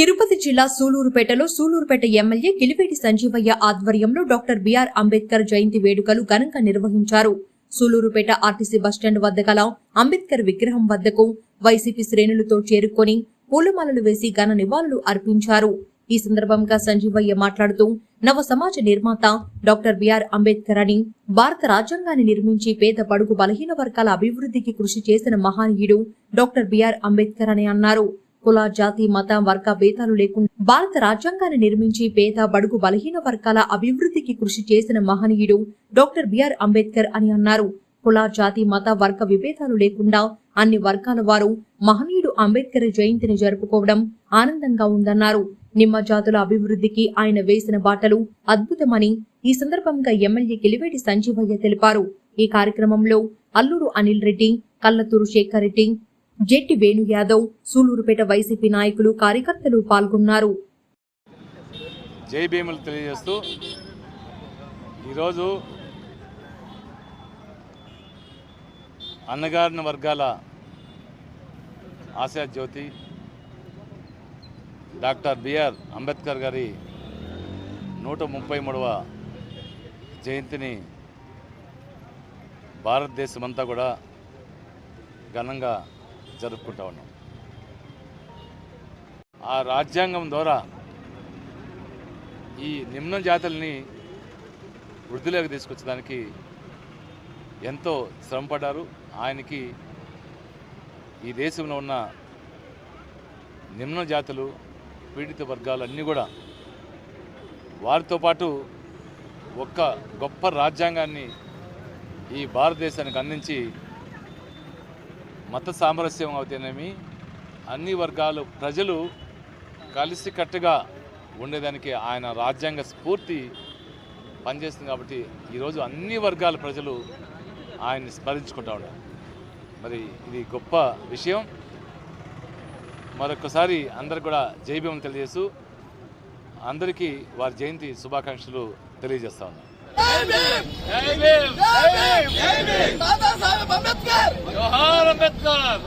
తిరుపతి జిల్లా సూలూరుపేటలో సూలూరుపేట ఎమ్మెల్యే కిలివేటి సంజీవయ్య ఆధ్వర్యంలో డాక్టర్ బిఆర్ అంబేద్కర్ జయంతి వేడుకలు ఘనంగా నిర్వహించారు. సూలూరుపేట ఆర్టీసీ బస్టాండ్ వద్ద గల అంబేద్కర్ విగ్రహం వద్దకు వైసీపీ శ్రేణులతో చేరుకొని పూలమాలలు వేసి ఘన నివాళులు అర్పించారు. ఈ సందర్భంగా సంజీవయ్య మాట్లాడుతూ నవ సమాజ నిర్మాత డాక్టర్ బిఆర్ అంబేద్కర్ అని భారత రాజ్యాంగాన్ని నిర్మించి పేద బడుగు బలహీన వర్గాల అభివృద్ధికి కృషి చేసిన మహానీయుడు డాక్టర్ బిఆర్ అంబేద్కర్ అని అన్నారు. కుల జాతి మత వర్గ భేదాలు లేకుండా భారత రాజ్యాంగాన్ని నిర్మించి పేద బడుగు బలహీన వర్గాల అభివృద్ధికి కృషి చేసిన మహనీయుడు డాక్టర్ బిఆర్ అంబేద్కర్ అని అన్నారు. కుల జాతి మత వర్గ విభేదాలు లేకుండా అన్ని వర్గాల వారు మహనీయుడు అంబేద్కర్ జయంతిని జరుపుకోవడం ఆనందంగా ఉందన్నారు. నిమ్మ జాతుల అభివృద్ధికి ఆయన వేసిన బాటలు అద్భుతమని ఈ సందర్భంగా ఎమ్మెల్యే కిలివేటి సంజీవయ్య తెలిపారు. ఈ కార్యక్రమంలో అల్లూరు అనిల్ రెడ్డి కల్లతూరు శేఖర్ రెడ్డి జెట్టి వేణు యాదవ్ సూలూరుపేట వైసీపీ నాయకులు కార్యకర్తలు పాల్గొన్నారు. జై భీములు తెలియజేస్తూ ఈరోజు అన్నగారిన వర్గాల ఆశా జ్యోతి డాక్టర్ బిఆర్ అంబేద్కర్ గారి నూట ముప్పై మూడవ జయంతిని భారతదేశమంతా కూడా ఘనంగా జరుపుకుంటా ఉన్నాం. ఆ రాజ్యాంగం ద్వారా ఈ నిమ్న జాతుల్ని వృద్ధిలోకి తీసుకొచ్చడానికి ఎంతో శ్రమపడ్డారు. ఆయనకి ఈ దేశంలో ఉన్న నిమ్న జాతులు పీడిత వర్గాలు అన్నీ కూడా వారితో పాటు ఒక్క గొప్ప రాజ్యాంగాన్ని ఈ భారతదేశానికి అందించి మత సామరస్యం అవుతేనేమి అన్ని వర్గాలు ప్రజలు కలిసికట్టుగా ఉండేదానికి ఆయన రాజ్యాంగ స్ఫూర్తి పనిచేస్తుంది కాబట్టి ఈరోజు అన్ని వర్గాల ప్రజలు ఆయన్ని స్మరించుకుంటా ఉన్నారు. మరి ఇది గొప్ప విషయం. మరొకసారి అందరు కూడా జైభీం తెలియజేస్తూ అందరికీ వారి జయంతి శుభాకాంక్షలు తెలియజేస్తా ఉన్నాను బాబాసాహెబ్ అంబేద్కర్